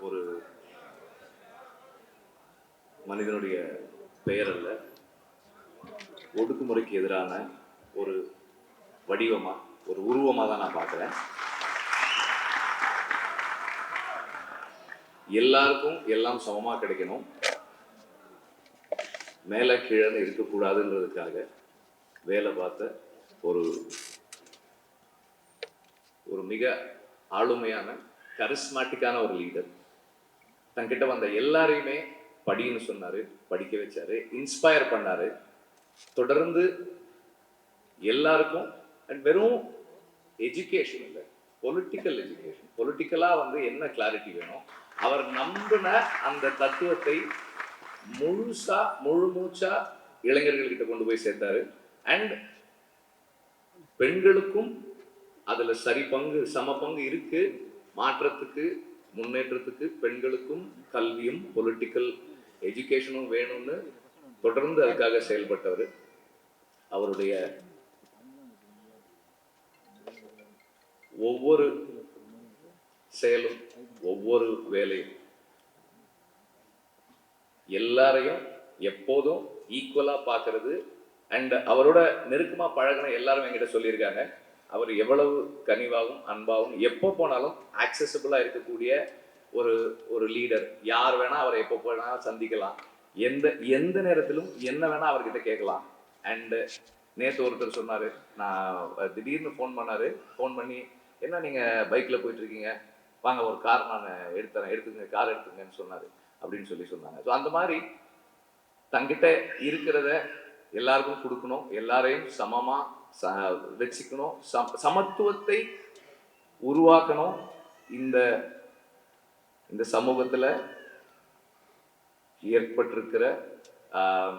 ஒரு மனிதனுடைய பெயர் அல்ல ஒடுக்குமுறைக்கு எதிரான ஒரு வடிவமா ஒரு உருவமாக தான் நான் பார்க்குறேன். எல்லாருக்கும் எல்லாம் சமமா கிடைக்கணும். மேலே கீழே இருக்கக்கூடாதுன்றதுக்காக வேலை பார்த்த ஒரு ஒரு மிக ஆளுமையான கரிஸ்மாட்டிக்கான ஒரு லீடர் தன்கிட்ட வந்த எல்லாரையுமே படின்னு சொன்னாரு படிக்க வச்சாரு இன்ஸ்பயர் பண்ணாரு. தொடர்ந்து எல்லாருக்கும் அண்ட் வெறும் எஜுகேஷன் இல்லை பொலிட்டிக்கல் எஜுகேஷன் பொலிட்டிக்கலாக வந்து என்ன கிளாரிட்டி வேணும்? அவர் நம்பின அந்த தத்துவத்தை முழுசா முழு மூச்சா இளைஞர்கள்கிட்ட கொண்டு போய் சேர்த்தாரு. அண்ட் பெண்களுக்கும் அதில் சரி பங்கு சம பங்கு இருக்கு மாற்றத்துக்கு முன்னேற்றத்துக்கு பெண்களுக்கும் கல்வியும் பொலிட்டிக்கல் எஜுகேஷனும் வேணும்னு தொடர்ந்து அதுக்காக செயல்பட்டவர். அவருடைய ஒவ்வொரு செயலும் ஒவ்வொரு வேலையும் எல்லாரையும் எப்போதும் ஈக்குவலா பார்க்கறது அண்ட் அவரோட நெருக்கமா பழகின எல்லாரும் என்கிட்ட சொல்லியிருக்காங்க. அவர் எவ்வளவு கனிவாகவும் அன்பாகவும் எப்போ போனாலும் ஆக்சசபிளாக இருக்கக்கூடிய ஒரு ஒரு லீடர் யார் வேணால் அவரை எப்போ போனாலும் சந்திக்கலாம். எந்த எந்த நேரத்திலும் என்ன வேணால் அவர்கிட்ட கேட்கலாம். அண்டு நேற்று ஒருத்தர் சொன்னார் நான் திடீர்னு ஃபோன் பண்ணார். ஃபோன் பண்ணி என்ன நீங்கள் பைக்கில் போயிட்டுருக்கீங்க? வாங்க ஒரு கார் நான் எடுத்துறேன். எடுத்துங்க கார் எடுத்துங்கன்னு சொன்னார். அப்படின்னு சொல்லி சொன்னாங்க. ஸோ அந்த மாதிரி தங்கிட்ட இருக்கிறத எல்லாருக்கும் கொடுக்கணும். எல்லாரையும் சமமாக ச சம சமத்துவத்தை உருவாக்கணும். இந்த இந்த சமூகத்துல ஏற்பட்டிருக்கிற ஆஹ்,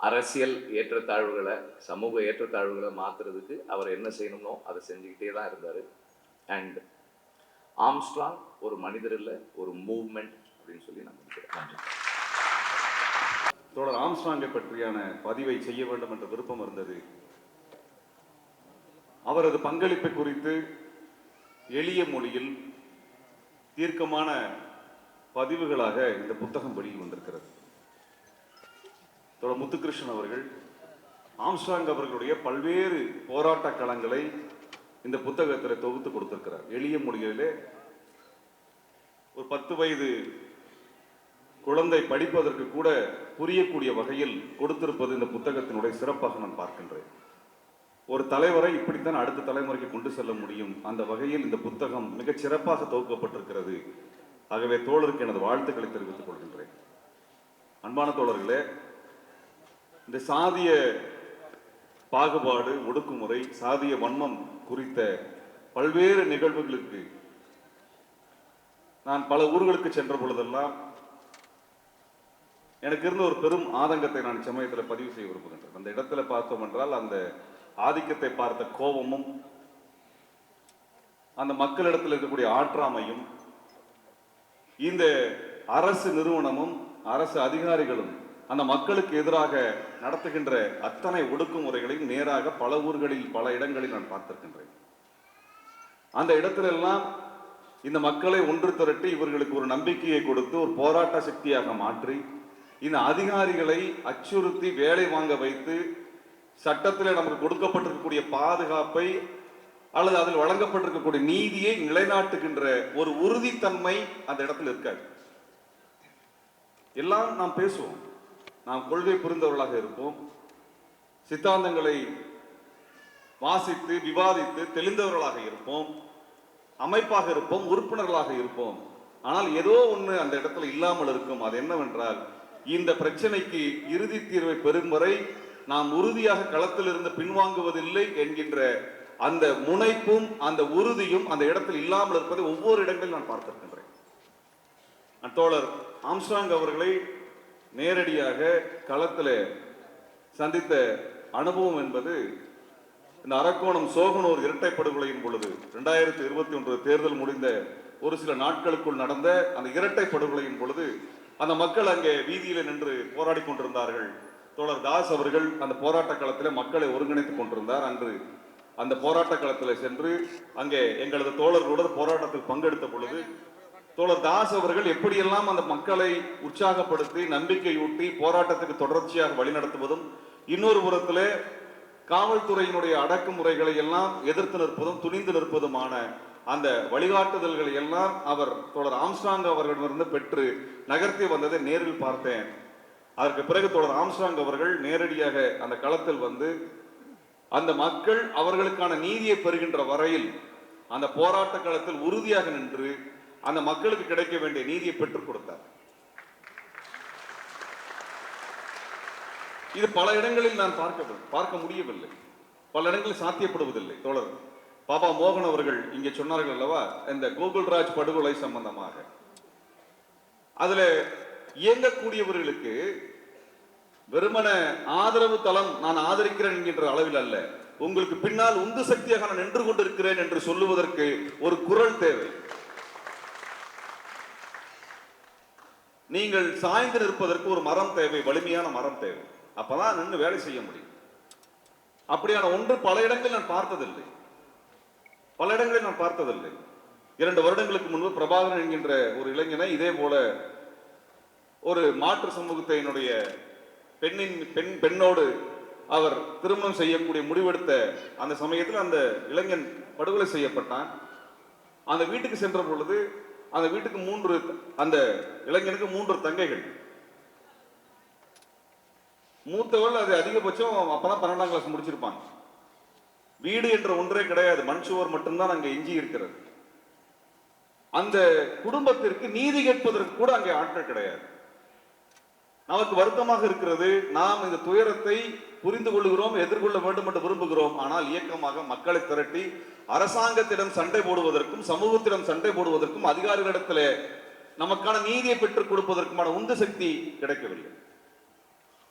அரசியல் ஏற்றத்தாழ்வுகளை சமூக ஏற்றத்தாழ்வுகளை மாத்துறதுக்கு அவர் என்ன செய்யணுமோ அதை செஞ்சுக்கிட்டே தான் இருந்தார். அண்ட் ஆம்ஸ்ட்ராங் ஒரு மனிதர் இல்லை ஒரு மூவ்மெண்ட் அப்படின்னு சொல்லி நான் நினைக்கிறேன். நன்றி. தோழர் ஆம்ஸ்டாங்கை பற்றியான பதிவை செய்ய வேண்டும் என்ற விருப்பம் இருந்தது. அவரது பங்களிப்பை குறித்து எளிய மொழியில் தீர்க்கமான பதிவுகளாக இந்த புத்தகம் வெளியில் வந்திருக்கிறது தோழர் முத்துகிருஷ்ணன் அவர்கள் ஆம்ஸ்டாங் அவர்களுடைய பல்வேறு போராட்ட களங்களை இந்த புத்தகத்தில் தொகுத்து கொடுத்திருக்கிறார். எளிய மொழிகளிலே ஒரு பத்து வயது குழந்தை படிப்பதற்கு கூட புரியக்கூடிய வகையில் கொடுத்திருப்பது இந்த புத்தகத்தினுடைய சிறப்பாக நான் பார்க்கின்றேன். ஒரு தலைவரை இப்படித்தான் அடுத்த தலைமுறைக்கு கொண்டு செல்ல முடியும். அந்த வகையில் இந்த புத்தகம் மிகச் சிறப்பாக தொகுக்கப்பட்டிருக்கிறது. ஆகவே தோழருக்கு எனது வாழ்த்துக்களை தெரிவித்துக் கொள்கின்றேன். அன்பான தோழர்களே இந்த சாதிய பாகுபாடு ஒடுக்குமுறை சாதிய வன்மம் குறித்த பல்வேறு நிகழ்வுகளுக்கு நான் பல ஊர்களுக்கு சென்ற பொழுதெல்லாம் எனக்கு இருந்த ஒரு பெரும் ஆதங்கத்தை நான் சமயத்தில் பதிவு செய்ய விரும்புகின்றேன். அந்த இடத்துல பார்த்தோம் என்றால் அந்த ஆதிக்கத்தை பார்த்த கோபமும் அந்த மக்களிடத்தில் இருக்கக்கூடிய ஆற்றாமையும் இந்த அரசு நிறுவனமும் அரசு அதிகாரிகளும் அந்த மக்களுக்கு எதிராக நடத்துகின்ற அத்தனை ஒடுக்குமுறைகளையும் நேராக பல ஊர்களில் பல இடங்களில் நான் பார்த்திருக்கின்றேன். அந்த இடத்திலெல்லாம் இந்த மக்களை ஒன்று திரட்டி இவர்களுக்கு ஒரு நம்பிக்கையை கொடுத்து ஒரு போராட்ட சக்தியாக மாற்றி இந்த அதிகாரிகளை அச்சுறுத்தி வேலை வாங்க வைத்து சட்டத்தில் நமக்கு கொடுக்கப்பட்டிருக்கக்கூடிய பாதுகாப்பை அல்லது அதில் வழங்கப்பட்டிருக்கக்கூடிய நீதியை நிலைநாட்டுகின்ற ஒரு உறுதித்தன்மை அந்த இடத்துல இருக்காது. எல்லாம் நாம் பேசுவோம். நாம் கொள்கை புரிந்தவர்களாக இருப்போம். சித்தாந்தங்களை வாசித்து விவாதித்து தெளிந்தவர்களாக இருப்போம். அமைப்பாக இருப்போம் உறுப்பினர்களாக இருப்போம். ஆனால் ஏதோ ஒன்று அந்த இடத்துல இல்லாமல் இருக்கும். அது என்னவென்றால் இந்த பிரச்சனைக்கு இறுதி தீர்வை பெறும் வரை நாம் உறுதியாக களத்தில் இருந்து பின்வாங்குவதில்லை என்கின்ற அந்த முனைப்பும் அந்த உறுதியும் அந்த இடத்தில் இல்லாமல் இருப்பதை ஒவ்வொரு இடங்களில் நான் பார்த்திருக்கின்றேன். தோழர் ஆம்ஸ்டாங் அவர்களை நேரடியாக களத்தில் சந்தித்த அனுபவம் என்பது இந்த அரக்கோணம் சோகனூர் இரட்டை படுகொலையின் பொழுது ரெண்டாயிரத்தி இருபத்தி ஒன்று தேர்தல் முடிந்த ஒரு சில நாட்களுக்குள் நடந்த அந்த இரட்டை படுகொலையின் பொழுது அந்த மக்கள் அங்கே வீதியில் நின்று போராடி கொண்டிருந்தார்கள். தோழர் தாஸ் அவர்கள் அந்த போராட்ட காலத்தில் மக்களை ஒருங்கிணைத்துக் கொண்டிருந்தார். அன்று அந்த போராட்ட களத்தில் சென்று அங்கே எங்களது தோழர்களுடன் போராட்டத்தில் பங்கெடுத்த பொழுது தோழர் தாஸ் அவர்கள் எப்படியெல்லாம் அந்த மக்களை உற்சாகப்படுத்தி நம்பிக்கையூட்டி போராட்டத்துக்கு தொடர்ச்சியாக வழிநடத்துவதும் இன்னொரு புறத்தில் காவல்துறையினுடைய அடக்குமுறைகளை எல்லாம் எதிர்த்து நிற்பதும் துணிந்து நிற்பதுமான அந்த வழிகாட்டுதல்களை எல்லாம் அவர் தொடர் ஆம்ஸ்டாங் அவர்களிடமிருந்து பெற்று நகர்த்தி வந்ததை நேரில் பார்த்தேன். அதற்கு பிறகு தொடர் ஆம்ஸ்டாங் அவர்கள் நேரடியாக அந்த களத்தில் வந்து அந்த மக்கள் அவர்களுக்கான நீதியை பெறுகின்ற வரையில் அந்த போராட்ட களத்தில் உறுதியாக நின்று அந்த மக்களுக்கு கிடைக்க வேண்டிய நீதியை பெற்றுக் கொடுத்தார். இது பல இடங்களில் நான் பார்க்க பார்க்க முடியவில்லை. பல இடங்களில் சாத்தியப்படுவதில்லை தோழர். பாபா மோகன் அவர்கள் இங்கே சொன்னார்கள் அல்லவா இந்த கோகுல்ராஜ் படுகொலை சம்பந்தமாக. அதுல இயங்கக்கூடியவர்களுக்கு வெறுமன ஆதரவு தளம் நான் ஆதரிக்கிறேன் என்கின்ற அளவில் அல்ல. உங்களுக்கு பின்னால் உந்து சக்தியாக நான் நின்று கொண்டிருக்கிறேன் என்று சொல்லுவதற்கு ஒரு குரல் தேவை. நீங்கள் சாய்ந்து நிற்பதற்கு ஒரு மரம் தேவை வலிமையான மரம் தேவை. அப்பதான் நின்று வேலை செய்ய முடியும். அப்படியான ஒன்று பல இடங்களில் நான் பார்த்ததில்லை. பல இடங்களில் நான் பார்த்ததில்லை. இரண்டு வருடங்களுக்கு முன்பு பிரபாகரன் என்கின்ற ஒரு இளைஞனை இதே போல ஒரு மாற்று சமூகத்தினுடைய பெண்ணின் பெண் பெண்ணோடு அவர் திருமணம் செய்யக்கூடிய முடிவெடுத்த அந்த சமயத்தில் அந்த இளைஞன் படுகொலை செய்யப்பட்டான். அந்த வீட்டுக்கு சென்ற பொழுது அந்த வீட்டுக்கு மூன்று அந்த இளைஞனுக்கு மூன்று தங்கைகள். மூத்தவள் அது அதிகபட்சம் அப்பதான் பன்னெண்டாம் கிளாஸ் முடிச்சிருப்பாங்க வீடு என்ற ஒன்றே கிடையாது. மண் சுவர் மட்டும்தான் அங்கே எஞ்சி இருக்கிறது. அந்த குடும்பத்திற்கு நீதி கேட்பதற்கு கூட அங்கே ஆட்கள் கிடையாது. நமக்கு வருத்தமாக இருக்கிறது. நாம் இந்த துயரத்தை புரிந்து கொள்கிறோம் எதிர்கொள்ள வேண்டும் என்று விரும்புகிறோம். ஆனால் இயக்கமாக மக்களை திரட்டி அரசாங்கத்திடம் சண்டை போடுவதற்கும் சமூகத்திடம் சண்டை போடுவதற்கும் அதிகாரிகளிடத்தில் நமக்கான நீதியை பெற்றுக் கொடுப்பதற்குமான உந்து சக்தி கிடைக்கவில்லை.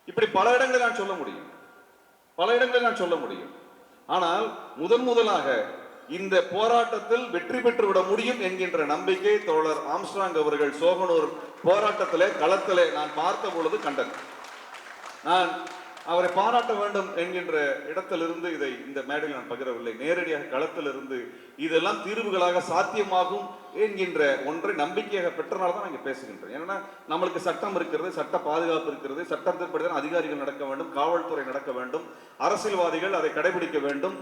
இப்படி பல இடங்களில் நான் சொல்ல முடியும். பல இடங்களில் நான் சொல்ல முடியும். ஆனால் முதன் முதலாக இந்த போராட்டத்தில் வெற்றி பெற்று விட முடியும் என்கின்ற நம்பிக்கை தோழர் ஆம்ஸ்ட்ராங் அவர்கள் சோகனூர் போராட்டத்திலே களத்திலே நான் பார்த்த பொழுது கண்டேன் நான் அவரை பாராட்ட வேண்டும் என்கின்ற இடத்திலிருந்து இதை இந்த மேடையில் நான் பகிரவில்லை. நேரடியாக களத்திலிருந்து இதெல்லாம் தீர்வுகளாக சாத்தியமாகும் என்கின்ற ஒன்றை நம்பிக்கையாக பெற்றனால தான் நாங்கள் பேசுகின்றோம் ஏன்னா நம்மளுக்கு சட்டம் இருக்கிறது சட்ட பாதுகாப்பு இருக்கிறது சட்டத்தின்படி தான் அதிகாரிகள் நடக்க வேண்டும் காவல்துறை நடக்க வேண்டும் அரசியல்வாதிகள் அதை கடைபிடிக்க வேண்டும்.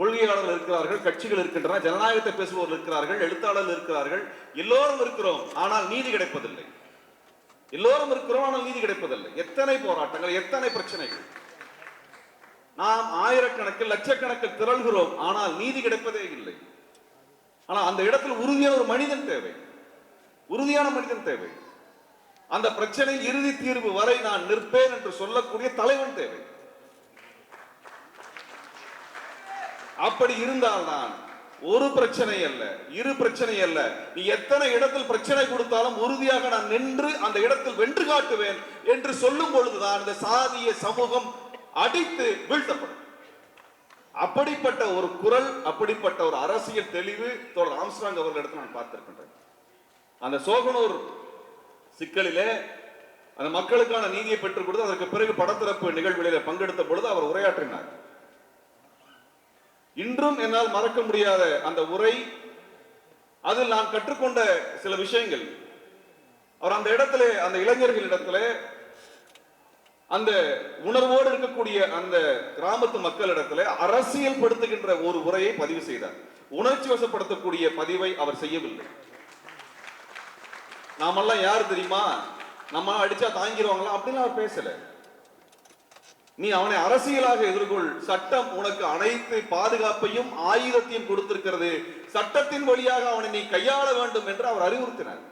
கொள்கையாளர்கள் இருக்கிறார்கள் கட்சிகள் இருக்கின்றன ஜனநாயகத்தை பேசுபவர்கள் இருக்கிறார்கள் எழுத்தாளர்கள் இருக்கிறார்கள் எல்லோரும் இருக்கிறோம். ஆனால் நீதி கிடைப்பதில்லை. எல்லோரும் இருக்கிறோம் ஆனால் நீதி கிடைப்பதில்லை. எத்தனை போராட்டங்கள் எத்தனை பிரச்சனைகள். நாம் ஆயிரக்கணக்கில் லட்சக்கணக்கில் திரள்கிறோம். ஆனால் நீதி கிடைப்பதே இல்லை. ஆனால் அந்த இடத்தில் உறுதியான ஒரு மனிதன் தேவை. உறுதியான மனிதன் தேவை. அந்த பிரச்சனை இறுதி தீர்வு வரை நான் நிற்பேன் என்று சொல்லக்கூடிய தலைவன் தேவை. அப்படி இருந்தால்தான் ஒரு பிரச்சனை அல்ல இரு பிரச்சனை அல்ல. நீ எத்தனை இடத்தில் பிரச்சனை கொடுத்தாலும் உறுதியாக நான் நின்று அந்த இடத்தில் வென்று காட்டுவேன் என்று சொல்லும் பொழுதுதான் இந்த சாதிய சமூகம் அடித்து வீழ்த்தப்படும். அப்படிப்பட்ட ஒரு குரல் அப்படிப்பட்ட ஒரு அரசியல் தெளிவு தோழர் ஆம்ஸ்ட்ராங் அவர்களிடத்தில் நான் பார்த்திருக்கின்றேன். அந்த சோகனூர் சிக்கலிலே அந்த மக்களுக்கான நீதியை பெற்றுக் கொடுத்து அதற்கு பிறகு படத்திறப்பு நிகழ்வுகளில் பங்கெடுத்த பொழுது அவர் உரையாற்றினார். இன்றும் என்னால் மறக்க முடியாத அந்த உரை. அதில் நான் கற்றுக்கொண்ட சில விஷயங்கள். அவர் அந்த இடத்துல அந்த இளைஞர்களிடத்துல அந்த உணர்வோடு இருக்கக்கூடிய அந்த கிராமத்து மக்களிடத்துல அரசியல் படுத்துகின்ற ஒரு உரையை பதிவு செய்தார். உணர்ச்சி வசப்படுத்தக்கூடிய பதிவை அவர் செய்யவில்லை. நாமெல்லாம் யார் தெரியுமா? நம்ம அடிச்சா தாங்கிடுவாங்களா அப்படின்னு அவர் பேசல. நீ அவனை அரசியலாக எதிர்கொள். சட்டம் உனக்கு அனைத்து பாதுகாப்பையும் ஆயுதத்தையும் கொடுத்திருக்கிறது. சட்டத்தின் வழியாக அவனை நீ கையாள வேண்டும் என்று அவர் அறிவுறுத்தினார்.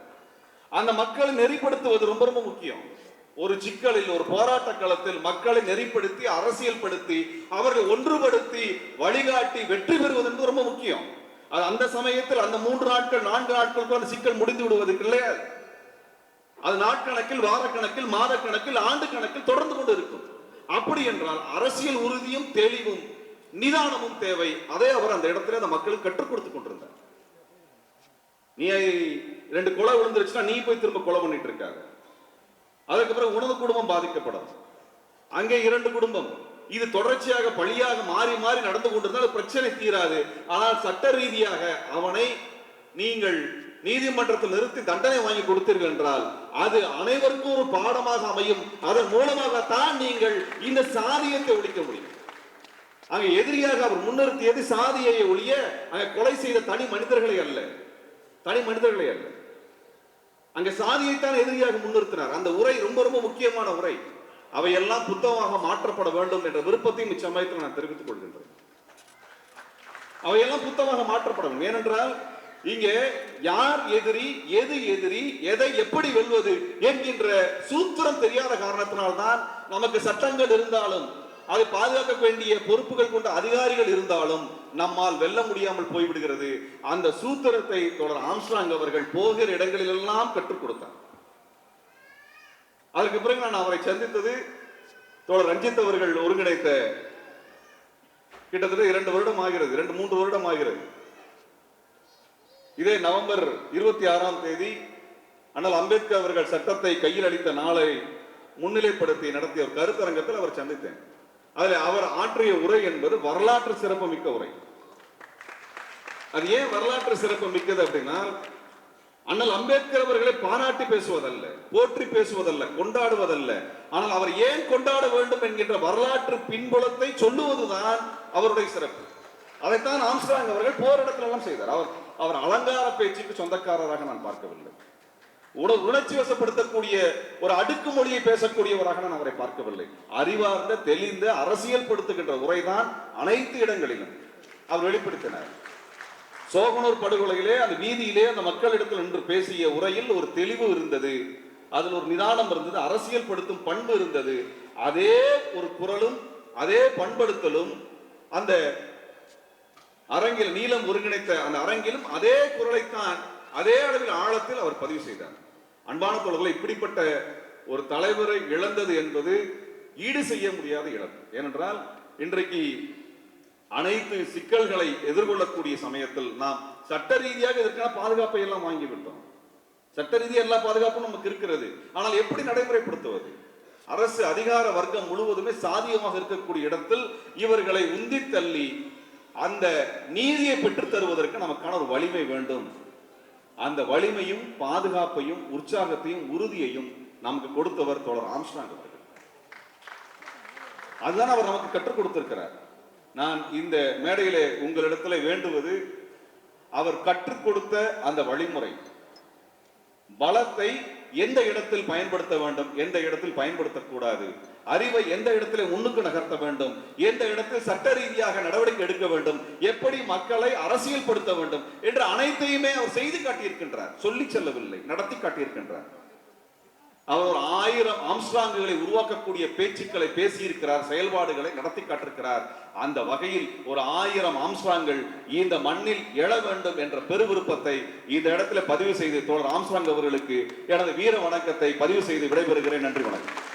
அந்த மக்களை நெறிப்படுத்துவது ரொம்ப ரொம்ப முக்கியம். ஒரு சிக்கலில் ஒரு போராட்ட களத்தில் மக்களை நெறிப்படுத்தி அரசியல்படுத்தி அவர்கள் ஒன்றுபடுத்தி வழிகாட்டி வெற்றி பெறுவது என்பது ரொம்ப முக்கியம். அது அந்த சமயத்தில் அந்த மூன்று நாட்கள் நான்கு நாட்களுக்கு அந்த சிக்கல் முடிந்து விடுவது கிடையாது அது நாட்கணக்கில் வாரக்கணக்கில் மாதக்கணக்கில் ஆண்டு கணக்கில் தொடர்ந்து கொண்டு இருக்கும். அப்படி என்றால் அரசியல் உறுதியும் தெளிவும் நிதானமும் தேவை. அதை அவர் அந்த இடத்துல அந்த மக்களுக்கு கற்றுக் கொடுத்து கொண்டிருந்தார். நீ ரெண்டு கொலை விழுந்துருச்சுன்னா நீ போய் திரும்ப கொலை பண்ணிட்டு இருக்காங்க அதுக்கு பிறகு உணவு குடும்பம் பாதிக்கப்படும் அங்கே இரண்டு குடும்பம். இது தொடர்ச்சியாக பழியாக மாறி மாறி நடந்து கொண்டிருந்தால் பிரச்சனை தீராது. ஆனால் சட்ட ரீதியாக அவனை நீங்கள் நீதிமன்றத்தில் நிறுத்தி தண்டனை வாங்கி கொடுத்தீர்கள் என்றால் அது அனைவருக்கும் ஒரு பாடமாக அமையும். அதன் மூலமாகத்தான் நீங்கள் இந்த சாதியத்தை ஒழிக்க முடியும். அங்க எதிரியாக அவர் முன்னிறுத்தியது சாதியை ஒழிய அங்க கொலை செய்த தனி மனிதர்களை அல்ல. தனி மனிதர்களை அல்ல. அங்க சாதியைத்தான் எதிரியாக முன்னிறுத்தினார். அந்த உரை ரொம்ப ரொம்ப முக்கியமான உரை. அவையெல்லாம் புத்தகமாக மாற்றப்பட வேண்டும் என்ற விருப்பத்தையும் இச்சமயத்தில் நான் தெரிவித்துக் கொள்கின்றேன். அவையெல்லாம் புத்தகமாக மாற்றப்பட வேண்டும். ஏனென்றால் இங்கே யார் எதிரி எது எதிரி எதை எப்படி வெல்வது என்கின்ற சூத்திரம் தெரியாத காரணத்தினால்தான் நமக்கு சட்டங்கள் இருந்தாலும் அதை பாதுகாக்க வேண்டிய பொறுப்புகள் கொண்ட அதிகாரிகள் இருந்தாலும் நம்மால் வெல்ல முடியாமல் போய்விடுகிறது. அந்த சூத்திரத்தை தொடர் ஆம்ஸ்ட்ராங் அவர்கள் போகிற இடங்களிலெல்லாம் கற்றுக் கொடுத்தார். அதற்கு பிறகு நான் அவரை சந்தித்தது தொடர் ரஞ்சித் அவர்கள் ஒருங்கிணைத்த கிட்டத்தட்ட இரண்டு வருடம் ஆகிறது இரண்டு மூன்று வருடம் ஆகிறது. இதே நவம்பர் இருபத்தி ஆறாம் தேதி அண்ணல் அம்பேத்கர் அவர்கள் சட்டத்தை கையில் அளித்த நாளை முன்னிலைப்படுத்தி நடத்திய ஒரு கருத்தரங்கத்தில் அவர் சந்தித்தேன். அதில் அவர் ஆற்றிய உரை என்பது வரலாற்று சிறப்பு மிக்க உரை. அது ஏன் வரலாற்று சிறப்பு மிக்கது அப்படின்னா அண்ணல் அம்பேத்கர் அவர்களை பாராட்டி பேசுவதல்ல போற்றி பேசுவதல்ல கொண்டாடுவதல்ல. ஆனால் அவர் ஏன் கொண்டாட வேண்டும் என்கின்ற வரலாற்று பின்புலத்தை சொல்லுவதுதான் அவருடைய சிறப்பு. அதைத்தான் ஆம்ஸ்டாங் அவர்கள் போராட்டத்தில் எல்லாம் செய்தார். அவர் அவர் அலங்கார பேச்சுக்கு சொந்தக்காரராக நான் பார்க்கவில்லை. உண உணர்ச்சி வசப்படுத்தக்கூடிய ஒரு அடுக்கு மொழியை பேசக்கூடியவராக நான் அவரை பார்க்கவில்லை. அறிவார்ந்த தெளிந்த அரசியல் படுத்துகின்ற உரைதான் அனைத்து இடங்களிலும் அவர் வெளிப்படுத்தினார். சோகனூர் படுகொலையிலே அந்த வீதியிலே அந்த மக்களிடத்தில் நின்று பேசிய உரையில் ஒரு தெளிவு இருந்தது. அதில் ஒரு நிதானம் இருந்தது அரசியல் படுத்தும் பண்பு இருந்தது. அதே ஒரு குரலும் அதே பண்படுத்தலும் அந்த அரங்கில் நீளம் ஒருங்கிணைத்த அந்த அரங்கிலும் அதே குரலைத்தான் அதே அளவில் ஆழத்தில் அவர் பதிவு செய்தார். அன்பான தோழர்களை இப்படிப்பட்ட ஒரு தலைவரை இழந்தது என்பது ஈடு செய்ய முடியாத இழப்பு. ஏனென்றால் இன்றைக்கு அனைத்து சிக்கல்களை எதிர்கொள்ளக்கூடிய சமயத்தில் நாம் சட்ட ரீதியாக இதற்கான பாதுகாப்பை எல்லாம் வாங்கிவிட்டோம் சட்ட ரீதியாக எல்லா பாதுகாப்பும் நமக்கு இருக்கிறது. ஆனால் எப்படி நடைமுறைப்படுத்துவது? அரசு அதிகார வர்க்கம் முழுவதுமே சாதியமாக இருக்கக்கூடிய இடத்தில் இவர்களை உந்தி தள்ளி அந்த நீதியை பெற்றுத் தருவதற்கு நமக்கான ஒரு வலிமை வேண்டும். அந்த வலிமையும் பாதுகாப்பையும் உற்சாகத்தையும் உறுதியையும் நமக்கு கொடுத்தவர் தொடர் ஆம்ஸ்டாங் அவர்கள். அதுதான் அவர் நமக்கு கற்றுக் கொடுத்திருக்கிறார். நான் இந்த மேடையிலே உங்களிடத்துல வேண்டுவது அவர் கற்றுக் கொடுத்த அந்த வழிமுறை. பலத்தை எந்த இடத்தில் பயன்படுத்த வேண்டும் எந்த இடத்தில் பயன்படுத்தக்கூடாது அறிவை எந்த இடத்துல முன்னுக்கு நகர்த்த வேண்டும்? எந்த இடத்தில் சட்ட ரீதியாக நடவடிக்கை எடுக்க வேண்டும்? எப்படி மக்களை அரசியல் படுத்த வேண்டும்? என்று அனைத்தையுமே அவர் செய்து காட்டியிருக்கின்றார். சொல்லி செல்லவில்லை நடத்தி காட்டியிருக்கின்றார். அவர் ஒரு ஆயிரம் ஆம்ஸ்ட்ராங்குகளை உருவாக்கக்கூடிய பேச்சுக்களை பேசியிருக்கிறார் செயல்பாடுகளை நடத்தி காட்டிருக்கிறார். அந்த வகையில் ஒரு ஆயிரம் ஆம்ஸ்டாங்கள் இந்த மண்ணில் எழ வேண்டும் என்ற பெருவிருப்பத்தை இந்த இடத்துல பதிவு செய்து தோழர் ஆம்ஸ்ட்ராங் அவர்களுக்கு எனது வீர வணக்கத்தை பதிவு செய்து விடைபெறுகிறேன். நன்றி வணக்கம்.